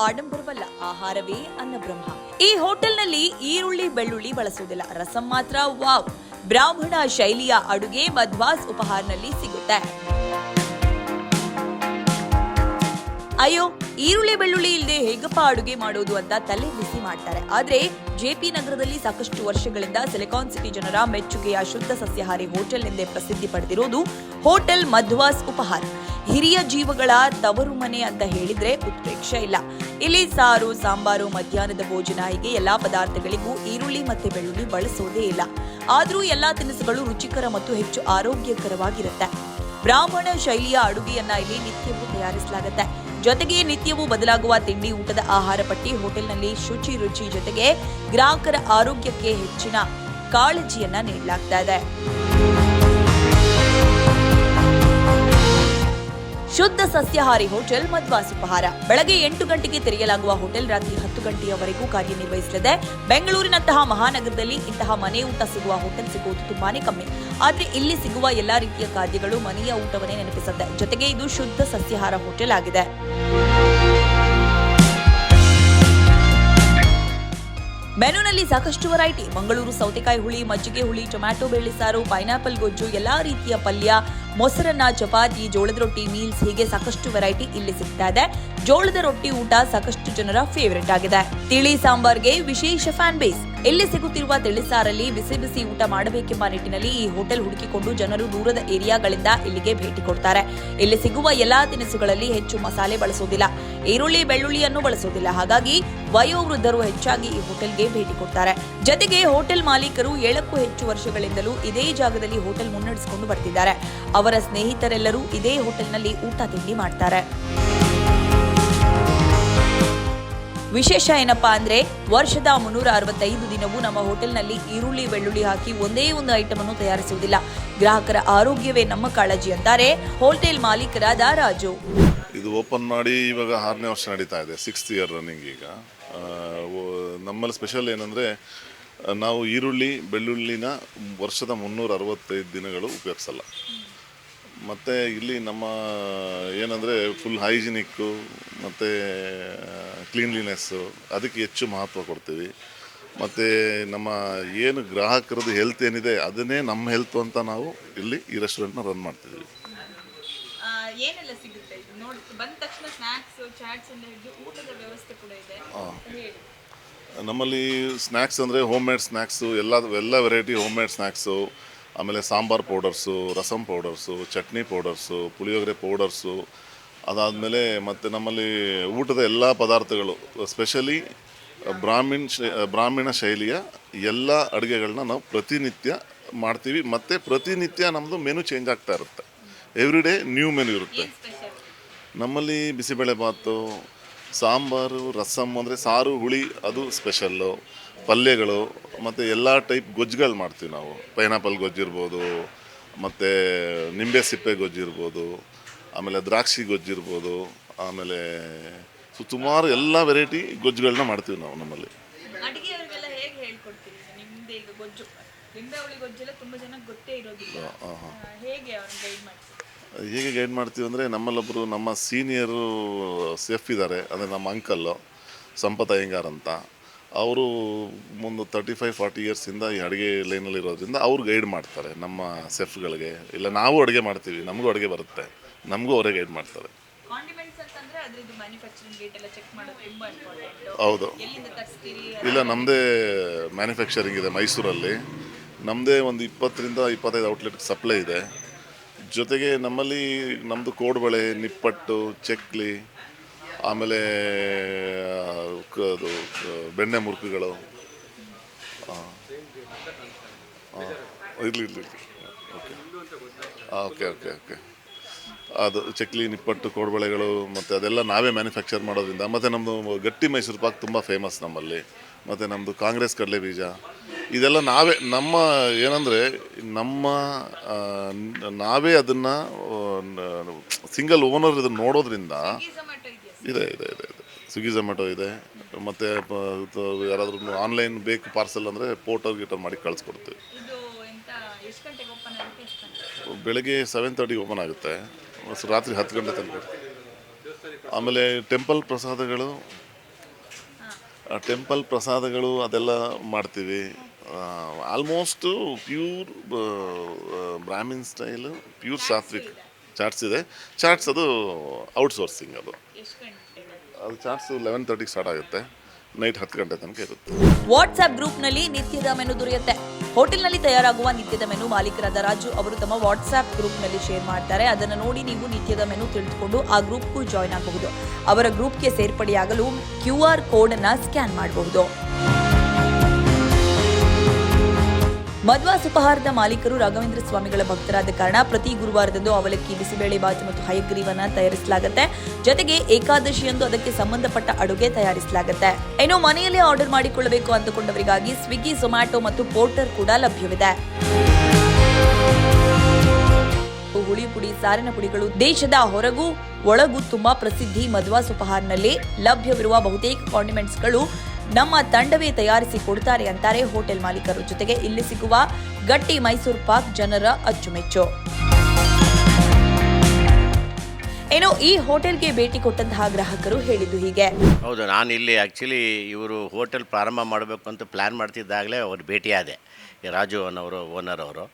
ಆಡಂಬರವಲ್ಲ ಆಹಾರವೇ ಅನ್ನಬ್ರಹ್ಮ. ಈ ಹೋಟೆಲ್ನಲ್ಲಿ ಈರುಳ್ಳಿ ಬೆಳ್ಳುಳ್ಳಿ ಬಳಸುವುದಿಲ್ಲ. ರಸಂ ಮಾತ್ರ ವಾವ್. ಬ್ರಾಹ್ಮಣ ಶೈಲಿಯ ಅಡುಗೆ ಮಧ್ವಾಸ್ ಉಪಹಾರನಲ್ಲಿ ಸಿಗುತ್ತೆ. ಅಯ್ಯೋ, ಈರುಳ್ಳಿ ಬೆಳ್ಳುಳ್ಳಿ ಇಲ್ಲದೆ ಹೇಗಪ್ಪ ಅಡುಗೆ ಮಾಡೋದು ಅಂತ ತಲೆ ಬಿಸಿ ಮಾಡ್ತಾರೆ. ಆದ್ರೆ ಜೆಪಿ ನಗರದಲ್ಲಿ ಸಾಕಷ್ಟು ವರ್ಷಗಳಿಂದ ಸಿಲಿಕಾನ್ ಸಿಟಿ ಜನರ ಮೆಚ್ಚುಗೆಯ ಶುದ್ಧ ಸಸ್ಯಾಹಾರಿ ಹೋಟೆಲ್ ಎಂದೇ ಪ್ರಸಿದ್ಧಿ ಪಡೆದಿರೋದು ಹೋಟೆಲ್ ಮಧ್ವಾಸ್ ಉಪಹಾರ. ಹಿರಿಯ ಜೀವಗಳ ತವರು ಮನೆ ಅಂತ ಹೇಳಿದ್ರೆ ಉತ್ಪ್ರೇಕ್ಷೆ ಇಲ್ಲ. ಇಲ್ಲಿ ಸಾರು, ಸಾಂಬಾರು, ಮಧ್ಯಾಹ್ನದ ಭೋಜನ ಹೀಗೆ ಎಲ್ಲಾ ಪದಾರ್ಥಗಳಿಗೂ ಈರುಳ್ಳಿ ಮತ್ತೆ ಬೆಳ್ಳುಳ್ಳಿ ಬಳಸೋದೇ ಇಲ್ಲ. ಆದರೂ ಎಲ್ಲಾ ತಿನಿಸುಗಳು ರುಚಿಕರ ಮತ್ತು ಹೆಚ್ಚು ಆರೋಗ್ಯಕರವಾಗಿರುತ್ತೆ. ಬ್ರಾಹ್ಮಣ ಶೈಲಿಯ ಅಡುಗೆಯನ್ನ ಇಲ್ಲಿ ನಿತ್ಯವೂ ತಯಾರಿಸಲಾಗುತ್ತೆ. ಜೊತೆಗೆ ನಿತ್ಯವೂ ಬದಲಾಗುವ ತಿಂಡಿ, ಊಟದ ಆಹಾರ ಪಟ್ಟಿ, ಹೋಟೆಲ್ನಲ್ಲಿ ಶುಚಿ ರುಚಿ ಜೊತೆಗೆ ಗ್ರಾಹಕರ ಆರೋಗ್ಯಕ್ಕೆ ಹೆಚ್ಚಿನ ಕಾಳಜಿಯನ್ನ ನೀಡಲಾಗ್ತಾ ಇದೆ. ಶುದ್ಧ ಸಸ್ಯಾಹಾರಿ ಹೋಟೆಲ್ ಮಧ್ವಾಸ್ ಉಪಹಾರ ಬೆಳಗ್ಗೆ ಎಂಟು ಗಂಟೆಗೆ ತೆರೆಯಲಾಗುವ ಹೋಟೆಲ್ ರಾತ್ರಿ ಹತ್ತು ಗಂಟೆಯವರೆಗೂ ಕಾರ್ಯನಿರ್ವಹಿಸಲಿದೆ. ಬೆಂಗಳೂರಿನಂತಹ ಮಹಾನಗರದಲ್ಲಿ ಇಂತಹ ಮನೆ ಊಟ ಸಿಗುವ ಹೋಟೆಲ್ ಸಿಗುವುದು ತುಂಬಾನೇ ಕಮ್ಮಿ. ಆದರೆ ಇಲ್ಲಿ ಸಿಗುವ ಎಲ್ಲಾ ರೀತಿಯ ಖಾದ್ಯಗಳು ಮನೆಯ ಊಟವನ್ನೇ ನೆನಪಿಸುತ್ತೆ. ಜೊತೆಗೆ ಇದು ಶುದ್ಧ ಸಸ್ಯಾಹಾರ ಹೋಟೆಲ್ ಆಗಿದೆ. ಮೆನುನಲ್ಲಿ ಸಾಕಷ್ಟು ವೆರೈಟಿ ಮಂಗಳೂರು ಸೌತೆಕಾಯಿ ಹುಳಿ, ಮಜ್ಜಿಗೆ ಹುಳಿ, ಟೊಮ್ಯಾಟೊ ಬೇಳೆ ಸಾರು, ಪೈನಾಪಲ್ ಗೊಜ್ಜು, ಎಲ್ಲಾ ರೀತಿಯ ಪಲ್ಯ ಮೊಸರನ್ನ, ಚಪಾತಿ, ಜೋಳದ ರೊಟ್ಟಿ ಮೀಲ್ಸ್ ಹೀಗೆ ಸಾಕಷ್ಟು ವೆರೈಟಿ ಇಲ್ಲಿ ಸಿಗ್ತಾ ಇದೆ ಜೋಳದ ರೊಟ್ಟಿ ಊಟ ಸಾಕಷ್ಟು ಜನರ ಫೇವರಿಟ್ ಆಗಿದೆ. ತಿಳಿ ಸಾಂಬಾರ್ಗೆ ವಿಶೇಷ ಫ್ಯಾನ್ ಬೇಸ್ ಇಲ್ಲಿ ಸಿಗುತ್ತಿರುವ ತಿಳಿಸಾರಲ್ಲಿ ಬಿಸಿ ಬಿಸಿ ಊಟ ಮಾಡಬೇಕೆಂಬ ನಿಟ್ಟಿನಲ್ಲಿ ಈ ಹೋಟೆಲ್ ಹುಡುಕಿಕೊಂಡು ಜನರು ದೂರದ ಏರಿಯಾಗಳಿಂದ ಇಲ್ಲಿಗೆ ಭೇಟಿ ಕೊಡ್ತಾರೆ. ಇಲ್ಲಿ ಸಿಗುವ ಎಲ್ಲಾ ತಿನಿಸುಗಳಲ್ಲಿ ಹೆಚ್ಚು ಮಸಾಲೆ ಬಳಸೋದಿಲ್ಲ. ಈರುಳ್ಳಿ, ಬೆಳ್ಳುಳ್ಳಿಯನ್ನು ಬಳಸೋದಿಲ್ಲ. ಹಾಗಾಗಿ ವಯೋವೃದ್ಧರು ಹೆಚ್ಚಾಗಿ ಈ ಹೋಟೆಲ್ಗೆ ಭೇಟಿ ಕೊಡ್ತಾರೆ. ಜೊತೆಗೆ ಹೋಟೆಲ್ ಮಾಲೀಕರು ಏಳಕ್ಕೂ ಹೆಚ್ಚು ವರ್ಷಗಳಿಂದಲೂ ಇದೇ ಜಾಗದಲ್ಲಿ ಹೋಟೆಲ್ ಮುನ್ನಡೆಸಿಕೊಂಡು ಬರ್ತಿದ್ದಾರೆ. ಅವರ ಸ್ನೇಹಿತರೆಲ್ಲರೂ ಇದೇ ಹೋಟೆಲ್ನಲ್ಲಿ ಊಟ ತಿಂಡಿ ಮಾಡ್ತಾರೆ. ವಿಶೇಷ ಏನಪ್ಪಾ ಅಂದ್ರೆ ವರ್ಷದ ಮುನ್ನೂರ ಅರವತ್ತೈದು ದಿನವೂ ನಮ್ಮ ಹೋಟೆಲ್ನಲ್ಲಿ ಈರುಳ್ಳಿ, ಬೆಳ್ಳುಳ್ಳಿ ಹಾಕಿ ಒಂದೇ ಒಂದು ಐಟಮ್ ಅನ್ನು ತಯಾರಿಸುವುದಿಲ್ಲ. ಗ್ರಾಹಕರ ಆರೋಗ್ಯವೇ ನಮ್ಮ ಕಾಳಜಿ ಅಂತಾರೆ ಹೋಟೆಲ್ ಮಾಲೀಕರಾದ ರಾಜು. ಇದು ಓಪನ್ ಮಾಡಿ ಇವಾಗ ಆರನೇ ವರ್ಷ ನಡೀತಾ ಇದೆ ಸಿಕ್ಸ್ತ್ ಇಯರ್ ರನ್ನಿಂಗ್ ಈಗ. ನಮ್ಮಲ್ಲಿ ಸ್ಪೆಷಲ್ ಏನಂದರೆ ನಾವು ಈರುಳ್ಳಿ, ಬೆಳ್ಳುಳ್ಳಿನ ವರ್ಷದ ಮುನ್ನೂರ ಅರವತ್ತೈದು ದಿನಗಳು ಉಪಯೋಗಿಸಲ್ಲ. ಮತ್ತು ಇಲ್ಲಿ ನಮ್ಮ ಏನಂದರೆ ಫುಲ್ ಹೈಜಿನಿಕ್ಕು ಮತ್ತು ಕ್ಲೀನ್ಲಿನೆಸ್ಸು ಅದಕ್ಕೆ ಹೆಚ್ಚು ಮಹತ್ವ ಕೊಡ್ತೀವಿ. ಮತ್ತು ನಮ್ಮ ಏನು ಗ್ರಾಹಕರದ್ದು ಹೆಲ್ತ್ ಏನಿದೆ ಅದನ್ನೇ ನಮ್ಮ ಹೆಲ್ತ್ ಅಂತ ನಾವು ಇಲ್ಲಿ ಈ ರೆಸ್ಟೋರೆಂಟ್ನ ರನ್ ಮಾಡ್ತಿದ್ದೀವಿ ನಮ್ಮಲ್ಲಿ ಸ್ನ್ಯಾಕ್ಸ್ ಅಂದರೆ ಹೋಮ್ ಮೇಡ್ ಸ್ನ್ಯಾಕ್ಸು ಎಲ್ಲ ಎಲ್ಲ ವೆರೈಟಿ ಹೋಮ್ ಮೇಡ್ ಸ್ನ್ಯಾಕ್ಸು ಆಮೇಲೆ sambar powders rasam powders chutney powders puliyogare powders ಅದಾದಮೇಲೆ ಮತ್ತು ನಮ್ಮಲ್ಲಿ ಊಟದ ಎಲ್ಲ ಪದಾರ್ಥಗಳು ಸ್ಪೆಷಲಿ ಬ್ರಾಹ್ಮಿಣ್ ಶೈ ಬ್ರಾಹ್ಮಣ ಶೈಲಿಯ ಎಲ್ಲ ಅಡುಗೆಗಳನ್ನ ನಾವು ಪ್ರತಿನಿತ್ಯ ಮಾಡ್ತೀವಿ. ಮತ್ತು ಪ್ರತಿನಿತ್ಯ ನಮ್ಮದು ಮೆನು ಚೇಂಜ್ ಆಗ್ತಾ ಇರುತ್ತೆ. ಎವ್ರಿ ಡೇ ನ್ಯೂ ಮೆನು ಇರುತ್ತೆ. ನಮ್ಮಲ್ಲಿ ಬಿಸಿಬೇಳೆ ಭಾತು ಸಾಂಬಾರು ರಸಮ್ ಅಂದರೆ ಸಾರು ಹುಳಿ ಅದು ಸ್ಪೆಷಲ್ಲು ಪಲ್ಯಗಳು ಮತ್ತು ಎಲ್ಲ ಟೈಪ್ ಗೊಜ್ಜುಗಳು ಮಾಡ್ತೀವಿ ನಾವು. ಪೈನಾಪಲ್ ಗೊಜ್ಜಿರ್ಬೋದು ಮತ್ತು ನಿಂಬೆ ಸಿಪ್ಪೆ ಗೊಜ್ಜಿರ್ಬೋದು ಆಮೇಲೆ ದ್ರಾಕ್ಷಿ ಗೊಜ್ಜಿರ್ಬೋದು ಆಮೇಲೆ ಸು ಸುಮಾರು ಎಲ್ಲ ವೆರೈಟಿ ಗೊಜ್ಜುಗಳನ್ನ ಮಾಡ್ತೀವಿ ನಾವು ನಮ್ಮಲ್ಲಿ. ಹೇಗೆ ಹೇಳ್ಕೊಡ್ತೀರಿ? ನಿಮ್ದು ಈಗ ಗೊಜ್ಜು. ಲಿಂಬೆ ಹುಳಿ ಗೊಜ್ಜೆಲ್ಲ ತುಂಬಾ ಜನಕ್ಕೆ ಗೊತ್ತೇ ಇರೋದಿಲ್ಲ. ಆ, ಹೇಗೆ ಅವ್ರನ್ನ ಗೈಡ್ ಮಾಡ್ತೀರಿ? ಹೇಗೆ ಗೈಡ್ ಮಾಡ್ತೀವಿ ಅಂದರೆ ನಮ್ಮಲ್ಲೊಬ್ಬರು ನಮ್ಮ ಸೀನಿಯರು ಸೇಫ್ ಇದ್ದಾರೆ ಅಂದರೆ ನಮ್ಮ ಅಂಕಲ್ಲು ಸಂಪತ್ ಅಯ್ಯಂಗಾರ್ ಅಂತ. ಅವರು ಒಂದು ತರ್ಟಿ ಫೈವ್ ಫಾರ್ಟಿ ಇಯರ್ಸಿಂದ ಈ ಅಡುಗೆ ಲೈನಲ್ಲಿ ಇರೋದ್ರಿಂದ ಅವ್ರು ಗೈಡ್ ಮಾಡ್ತಾರೆ ನಮ್ಮ ಸೆಫ್ಗಳಿಗೆ ಇಲ್ಲ ನಾವು ಅಡುಗೆ ಮಾಡ್ತೀವಿ ನಮಗೂ ಅಡುಗೆ ಬರುತ್ತೆ ನಮಗೂ ಅವರೇ ಗೈಡ್ ಮಾಡ್ತಾರೆ. ಹೌದು. ಇಲ್ಲ ನಮ್ಮದೇ ಮ್ಯಾನುಫ್ಯಾಕ್ಚರಿಂಗ್ ಇದೆ ಮೈಸೂರಲ್ಲಿ. ನಮ್ಮದೇ ಒಂದು ಇಪ್ಪತ್ತರಿಂದ ಇಪ್ಪತ್ತೈದು ಔಟ್ಲೆಟ್ ಸಪ್ಲೈ ಇದೆ. ಜೊತೆಗೆ ನಮ್ಮಲ್ಲಿ ನಮ್ಮದು ಕೋಡ್ಬಳೆ ನಿಪ್ಪಟ್ಟು ಚಕ್ಲಿ ಆಮೇಲೆ ಅದು ಬೆಣ್ಣೆ ಮುರುಕುಗಳು. ಇರಲಿ ಇರಲಿ ಓಕೆ. Okay okay okay. ಅದು ಚಕ್ಲಿ, ನಿಪ್ಪಟ್ಟು, ಕೋಡ್ಬಳೆಗಳು, ಮತ್ತು ಅದೆಲ್ಲ ನಾವೇ ಮ್ಯಾನುಫ್ಯಾಕ್ಚರ್ ಮಾಡೋದ್ರಿಂದ, ಮತ್ತು ನಮ್ಮದು ಗಟ್ಟಿ ಮೈಸೂರು ಪಾಕ್ ತುಂಬ ಫೇಮಸ್ ನಮ್ಮಲ್ಲಿ. ಮತ್ತು ನಮ್ಮದು ಕಾಂಗ್ರೆಸ್ ಕಡಲೆ ಬೀಜ. ಇದೆಲ್ಲ ನಾವೇ, ನಮ್ಮ ಏನಂದರೆ, ನಮ್ಮ ನಾವೇ ಅದನ್ನು ಸಿಂಗಲ್ ಓನರ್ ಇದನ್ನು ನೋಡೋದ್ರಿಂದ ಇದೆ ಇದೆ ಇದೆ ಇದೆ. ಸ್ವಿಗ್ಗಿ ಝೊಮ್ಯಾಟೊ ಇದೆ. ಮತ್ತು ಯಾರಾದ್ರೂ ಆನ್ಲೈನ್ ಬೇಕು ಪಾರ್ಸೆಲ್ ಅಂದರೆ ಪೋರ್ಟರ್ ಗೀಟರ್ ಮಾಡಿ ಕಳಿಸ್ಕೊಡ್ತೀವಿ. ಬೆಳಗ್ಗೆ ಸೆವೆನ್ ತರ್ಟಿಗೆ ಓಪನ್ ಆಗುತ್ತೆ. ರಾತ್ರಿ ಹತ್ತು ಗಂಟೆ ತನಕ. ಆಮೇಲೆ ಟೆಂಪಲ್ ಪ್ರಸಾದಗಳು ಟೆಂಪಲ್ ಪ್ರಸಾದಗಳು ಅದೆಲ್ಲ ಮಾಡ್ತೀವಿ. Almost pure Brahmin style pure sattvik. Chats ಇದೆ. ಚಾರ್ಟ್ಸ್ ಅದು ಔಟ್ಸೋರ್ಸಿಂಗ್ ಅದು. ಅದು ಚಾರ್ಟ್ಸ್ ಲೆವೆನ್ ತರ್ಟಿಗೆ ಸ್ಟಾರ್ಟ್ ಆಗುತ್ತೆ. ನೈಟ್ ಹತ್ತು ಗಂಟೆ ತನಕ ಇರುತ್ತೆ. ವಾಟ್ಸ್ಆಪ್ ಗ್ರೂಪ್ನಲ್ಲಿ ನಿತ್ಯದ ಮೆನು ದೊರೆಯುತ್ತೆ. ಹೋಟೆಲ್ನಲ್ಲಿ ತಯಾರಾಗುವ ನಿತ್ಯದ ಮೆನು ಮಾಲೀಕರಾದ ರಾಜು ಅವರು ತಮ್ಮ ವಾಟ್ಸ್ಆಪ್ ಗ್ರೂಪ್ನಲ್ಲಿ ಶೇರ್ ಮಾಡ್ತಾರೆ. ಅದನ್ನು ನೋಡಿ ನೀವು ನಿತ್ಯದ ಮೆನು ತಿಳಿದುಕೊಂಡು ಆ ಗ್ರೂಪ್ಗೂ ಜಾಯ್ನ್ ಆಗಬಹುದು. ಅವರ ಗ್ರೂಪ್ಗೆ ಸೇರ್ಪಡೆಯಾಗಲು ಕ್ಯೂ ಆರ್ ಕೋಡ್ ಅನ್ನ ಸ್ಕ್ಯಾನ್ ಮಾಡಬಹುದು. ಮಧ್ವಾ ಉಪಹಾರದ ಮಾಲೀಕರು ರಾಘವೇಂದ್ರ ಸ್ವಾಮಿಗಳ ಭಕ್ತರಾದ ಕಾರಣ ಪ್ರತಿ ಗುರುವಾರದಂದು ಅವಲಕ್ಕಿ ಬಿಸಿಬೇಳೆ ಬಾತು ಮತ್ತು ಹಯಗ್ರೀವನ್ನ ತಯಾರಿಸಲಾಗುತ್ತೆ. ಜೊತೆಗೆ ಏಕಾದಶಿಯಂದು ಅದಕ್ಕೆ ಸಂಬಂಧಪಟ್ಟ ಅಡುಗೆ ತಯಾರಿಸಲಾಗುತ್ತೆ. ಇನ್ನು ಮನೆಯಲ್ಲೇ ಆರ್ಡರ್ ಮಾಡಿಕೊಳ್ಳಬೇಕು ಅಂದುಕೊಂಡವರಿಗಾಗಿ ಸ್ವಿಗ್ಗಿ ಝೊಮ್ಯಾಟೊ ಮತ್ತು ಪೋರ್ಟರ್ ಕೂಡ ಲಭ್ಯವಿದೆ. ಹುಳಿ ಪುಡಿ, ಸಾರಿನ ಪುಡಿಗಳು ದೇಶದ ಹೊರಗೂ ಒಳಗೂ ತುಂಬಾ ಪ್ರಸಿದ್ಧಿ ಮಧ್ವಾ ಸುಪಹಾರ್ನಲ್ಲಿ ಲಭ್ಯವಿರುವ ಬಹುತೇಕ ಕಾಂಡಿಮೆಂಟ್ಸ್ಗಳು ನಮ್ಮ ತಂಡವೇ ತಯಾರಿಸಿ ಕೊಡುತ್ತಾರೆ ಅಂತಾರೆ ಹೋಟೆಲ್ ಮಾಲೀಕರು ಜೊತೆಗೆ ಇಲ್ಲಿ ಸಿಗುವ ಗಟ್ಟಿ ಮೈಸೂರು ಪಾಕ್ ಜನರ ಅಚ್ಚುಮೆಚ್ಚು. ಏನು, ಈ ಹೋಟೆಲ್ಗೆ ಭೇಟಿ ಕೊಟ್ಟಂತಹ ಗ್ರಾಹಕರು ಹೇಳಿದ್ದು ಹೀಗೆ. ಹೌದು, ನಾನು ಇಲ್ಲಿ ಆ್ಯಕ್ಚುಲಿ ಇವರು ಹೋಟೆಲ್ ಪ್ರಾರಂಭ ಮಾಡಬೇಕು ಅಂತ ಪ್ಲ್ಯಾನ್ ಮಾಡ್ತಿದ್ದಾಗಲೇ ಅವ್ರು ಭೇಟಿಯಾದೆ. ರಾಜು ಅನ್ನೋರು ಓನರ್ ಅವರು.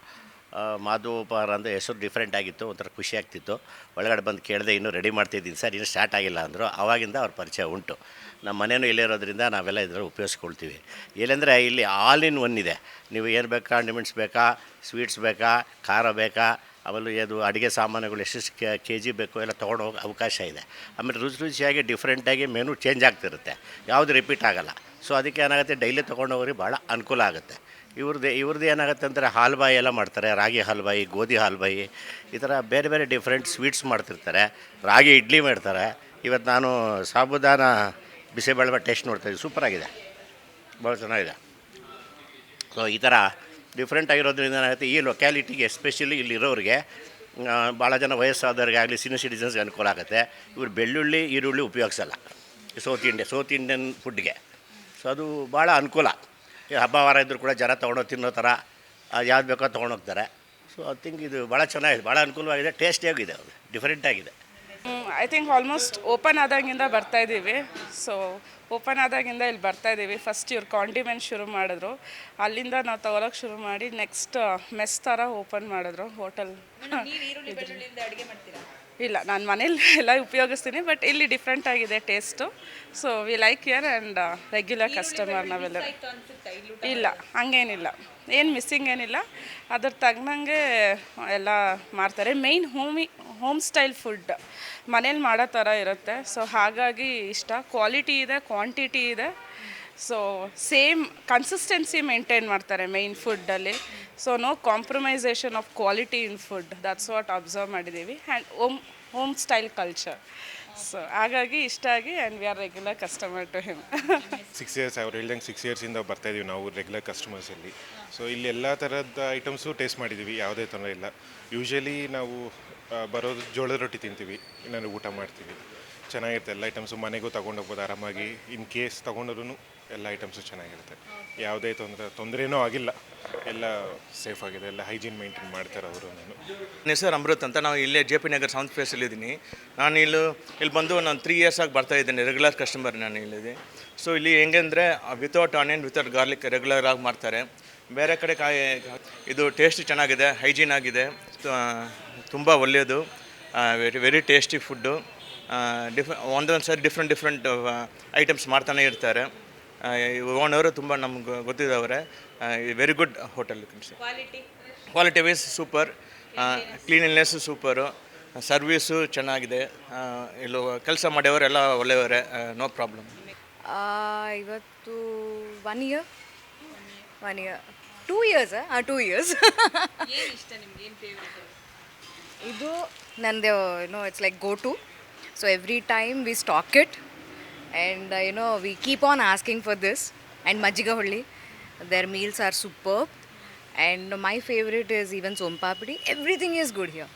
ಮಾಧು ಉಪಹಾರ ಅಂದರೆ ಹೆಸರು ಡಿಫ್ರೆಂಟ್ ಆಗಿತ್ತು, ಒಂಥರ ಖುಷಿ ಆಗ್ತಿತ್ತು. ಒಳಗಡೆ ಬಂದು ಕೇಳಿದೆ ಇನ್ನೂ ರೆಡಿ ಮಾಡ್ತಿದ್ದೀನಿ ಸರ್, ಇನ್ನೂ ಸ್ಟಾರ್ಟ್ ಆಗಿಲ್ಲ ಅಂದರು. ಆವಾಗಿಂದ ಅವ್ರ ಪರಿಚಯ ಉಂಟು. ನಮ್ಮ ಮನೇನೂ ಇಲ್ಲಿರೋದ್ರಿಂದ ನಾವೆಲ್ಲ ಇದರಲ್ಲಿ ಉಪಯೋಗಿಸ್ಕೊಳ್ತೀವಿ. ಏನಂದರೆ ಇಲ್ಲಿ ಆಲ್ ಇನ್ ಒನ್ ಇದೆ. ನೀವು ಏನು ಬೇಕಾ ಕಾಂಡಿಮೆಂಟ್ಸ್ ಬೇಕಾ ಸ್ವೀಟ್ಸ್ ಬೇಕಾ, ಖಾರ ಬೇಕಾ, ಆಮೇಲೆ ಅದು ಅಡುಗೆ ಸಾಮಾನುಗಳು ಎಷ್ಟೆಷ್ಟು ಕೆ ಜಿ ಬೇಕು ಎಲ್ಲ ತೊಗೊಂಡು ಹೋಗೋ ಅವಕಾಶ ಇದೆ. ಆಮೇಲೆ ರುಚಿ ರುಚಿಯಾಗಿ ಡಿಫ್ರೆಂಟಾಗಿ ಮೆನು ಚೇಂಜ್ ಆಗ್ತಿರುತ್ತೆ. ಯಾವುದು ರಿಪೀಟ್ ಆಗೋಲ್ಲ. ಸೊ ಅದಕ್ಕೆ ಏನಾಗುತ್ತೆ ಡೈಲಿ ತೊಗೊಂಡೋಗ್ರಿ ಭಾಳ ಅನುಕೂಲ ಆಗುತ್ತೆ. ಇವ್ರದ್ದು ಇವ್ರದ್ದು ಏನಾಗುತ್ತೆ ಅಂದರೆ ಹಾಲ್ಬಾಯಿ ಎಲ್ಲ ಮಾಡ್ತಾರೆ, ರಾಗಿ ಹಾಲ್ಬಾಯಿ, ಗೋಧಿ ಹಾಲ್ಬಾಯಿ, ಈ ಥರ ಬೇರೆ ಬೇರೆ ಡಿಫ್ರೆಂಟ್ ಸ್ವೀಟ್ಸ್ ಮಾಡ್ತಿರ್ತಾರೆ. ರಾಗಿ ಇಡ್ಲಿ ಮಾಡ್ತಾರೆ. ಇವತ್ತು ನಾನು ಸಾಬುದಾನ ಬಿಸಿಬೇಳೆ ಟೇಸ್ಟ್ ನೋಡ್ತಾ ಇದ್ದೀನಿ. ಸೂಪರಾಗಿದೆ ಭಾಳ ಚೆನ್ನಾಗಿದೆ. ಸೊ ಈ ಥರ ಡಿಫ್ರೆಂಟ್ ಆಗಿರೋದ್ರಿಂದ ಏನಾಗುತ್ತೆ, ಈ ಲೊಕ್ಯಾಲಿಟಿಗೆ ಎಸ್ಪೆಷಲಿ ಇಲ್ಲಿರೋರಿಗೆ ಭಾಳ ಜನ ವಯಸ್ಸಾದವ್ರಿಗೆ ಆಗಲಿ ಸೀನಿಯರ್ ಸಿಟಿಸನ್ಸ್ಗೆ ಅನುಕೂಲ ಆಗುತ್ತೆ. ಇವರು ಬೆಳ್ಳುಳ್ಳಿ, ಈರುಳ್ಳಿ ಉಪಯೋಗಿಸಲ್ಲ. ಸೌತ್ ಇಂಡಿಯಾ ಸೌತ್ ಇಂಡಿಯನ್ ಫುಡ್ಗೆ ಸೊ ಅದು ಭಾಳ ಅನುಕೂಲ. ಹಬ್ಬ ವಾರ ಇದ್ದರೂ ಕೂಡ ಜನ ತೊಗೊಂಡೋಗಿ ತಿನ್ನೋ ಥರ ಯಾವ್ದು ಬೇಕೋ ತೊಗೊಂಡೋಗ್ತಾರೆ ಸೊ ಐ ಥಿಂಕ್ ಇದು ಭಾಳ ಚೆನ್ನಾಗಿದೆ ಭಾಳ ಅನುಕೂಲವಾಗಿದೆ ಟೇಸ್ಟಿಯಾಗಿದೆ ಅದು ಡಿಫ್ರೆಂಟ್ ಆಗಿದೆ ಐ ಥಿಂಕ್ ಆಲ್ಮೋಸ್ಟ್ ಓಪನ್ ಆದಾಗಿಂದ ಬರ್ತಾ ಇದ್ದೀವಿ ಸೊ ಓಪನ್ ಆದಾಗಿಂದ ಇಲ್ಲಿ ಬರ್ತಾ ಇದ್ದೀವಿ ಫಸ್ಟ್ ಇವ್ರು ಕಾಂಡಿಮೆಂಟ್ ಶುರು ಮಾಡಿದ್ರು. ಅಲ್ಲಿಂದ ನಾವು ತಗೊಳಕ್ಕೆ ಶುರು ಮಾಡಿ ನೆಕ್ಸ್ಟ್ ಮೆಸ್ ಥರ ಓಪನ್ ಮಾಡಿದ್ರು ಹೋಟೆಲ್ ಇಲ್ಲ ನಾನು ಮನೇಲಿ ಎಲ್ಲ ಉಪಯೋಗಿಸ್ತೀನಿ ಬಟ್ ಇಲ್ಲಿ ಡಿಫ್ರೆಂಟ್ ಆಗಿದೆ taste so we like year and regular customer ನಾವೆಲ್ಲ ಇಲ್ಲ ಹಂಗೇನಿಲ್ಲ. ಏನು ಮಿಸ್ಸಿಂಗ್ ಏನಿಲ್ಲ. ಅದ್ರ ತಗ್ನಂಗೆ ಎಲ್ಲ ಮಾಡ್ತಾರೆ. Main Homi home style food ಮನೇಲಿ ಮಾಡೋ ಥರ ಇರುತ್ತೆ. ಸೊ ಹಾಗಾಗಿ ಇಷ್ಟ. ಕ್ವಾಲಿಟಿ ಇದೆ ಕ್ವಾಂಟಿಟಿ ಇದೆ. ಸೊ ಸೇಮ್ ಕನ್ಸಿಸ್ಟೆನ್ಸಿ ಮೇಂಟೈನ್ ಮಾಡ್ತಾರೆ main ಫುಡ್ಡಲ್ಲಿ so no compromisation of quality in food that's what observe ಮಾಡಿದ್ದೀವಿ. And home home style culture so ಹಾಗಾಗಿ ಇಷ್ಟ ಆಗಿ and we are regular customer to him six years ಅವ್ರು ಹೇಳ್ದಂಗೆ six ಇಯರ್ಸಿಂದ ಬರ್ತಾ ಇದೀವಿ ನಾವು ರೆಗ್ಯುಲರ್ ಕಸ್ಟಮರ್ಸಲ್ಲಿ ಸೊ ಇಲ್ಲಿ ಎಲ್ಲ ಥರದ ಐಟಮ್ಸು ಟೇಸ್ಟ್ ಮಾಡಿದ್ದೀವಿ, ಯಾವುದೇ ತೊಂದರೆ ಇಲ್ಲ. ಯೂಶ್ವಲಿ ನಾವು ಬರೋದು ಜೋಳದ ರೊಟ್ಟಿ ತಿಂತೀವಿ ನಾನು ಊಟ ಮಾಡ್ತೀವಿ. ಚೆನ್ನಾಗಿರುತ್ತೆ, ಎಲ್ಲ ಐಟಮ್ಸು ಮನೆಗೂ ತೊಗೊಂಡೋಗ್ಬೋದು ಆರಾಮಾಗಿ ಇನ್ ಕೇಸ್ ತೊಗೊಂಡ್ರೂ ಎಲ್ಲ ಐಟಮ್ಸು ಚೆನ್ನಾಗಿರುತ್ತೆ. ಯಾವುದೇ ತೊಂದರೆ, ತೊಂದರೆನೂ ಆಗಿಲ್ಲ. ಎಲ್ಲ ಸೇಫ್ ಆಗಿದೆ. ಎಲ್ಲ ಹೈಜೀನ್ ಮೇಂಟೈನ್ ಮಾಡ್ತಾರೆ ಅವರು ನಾನು ಹೆಸರು ಅಮೃತ್ ಅಂತ ನಾವು ಇಲ್ಲೇ ಜೆ ಪಿ ನಗರ್ ಸೌಂತ್ ಪ್ಲೇಸಲ್ಲಿದ್ದೀನಿ ನಾನು ಇಲ್ಲಿ ಇಲ್ಲಿ ಬಂದು ನಾನು ತ್ರೀ ಇಯರ್ಸ್ ಆಗಿ ಬರ್ತಾ ಇದ್ದೇನೆ ರೆಗ್ಯುಲರ್ ಕಸ್ಟಮರ್ ನಾನು ಇಲ್ಲಿದೆ. ಸೊ ಇಲ್ಲಿ ಹೆಂಗೆಂದರೆ without onion without garlic regular ಆಗಿ ಮಾಡ್ತಾರೆ. ಬೇರೆ ಕಡೆ ಕಾಯಿ, ಇದು ಟೇಸ್ಟ್ ಚೆನ್ನಾಗಿದೆ ಹೈಜೀನ್ ಆಗಿದೆ. ತುಂಬ ಒಳ್ಳೆಯದು. Very very tasty food diff ಒಂದೊಂದು ಸರಿ ಡಿಫ್ರೆಂಟ್ ಡಿಫ್ರೆಂಟ್ ಐಟಮ್ಸ್ ಮಾಡ್ತಾನೆ ಇರ್ತಾರೆ. ಓನವರು ತುಂಬ ನಮ್ಗೆ ಗೊತ್ತಿದ್ದವರೆ. Very good hotel quality wise super cleanliness super service ಚೆನ್ನಾಗಿದೆ. ಇಲ್ಲೂ ಕೆಲಸ ಮಾಡ್ಯವರೆಲ್ಲ ಒಳ್ಳೆಯವರೇ. ನೋ ಪ್ರಾಬ್ಲಮ್ ಆ, ಇವತ್ತು one year one year two years ಹಾಂ ಟೂ ಇಯರ್ಸ್ ಇದು ನಂದು you know it's like go to so every time we stock it and you know we keep on asking for this and majjige huli there meals are super and my favourite is even sonpapdi everything is good here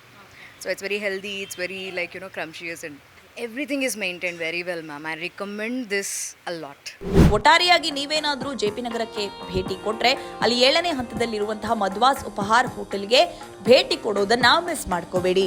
so it's very healthy it's very like you know scrumptious and everything is maintain very well ma'am I recommend this a lot ಒಟ್ಟಾರಿಯಾಗಿ ನೀವೇನಾದರೂ J P ನಗರಕ್ಕೆ ಭೇಟಿ ಕೊಟ್ಟರೆ ಅಲ್ಲಿ ಏಳನೇ ಹಂತದಲ್ಲಿರುವಂತಹ ಮದ್ವಾಸ್ ಉಪಹಾರ ಹೋಟೆಲ್ಗೆ ಭೇಟಿ ಕೊಡೋದನ್ನು miss ಮಾಡ್ಕೋಬೇಡಿ.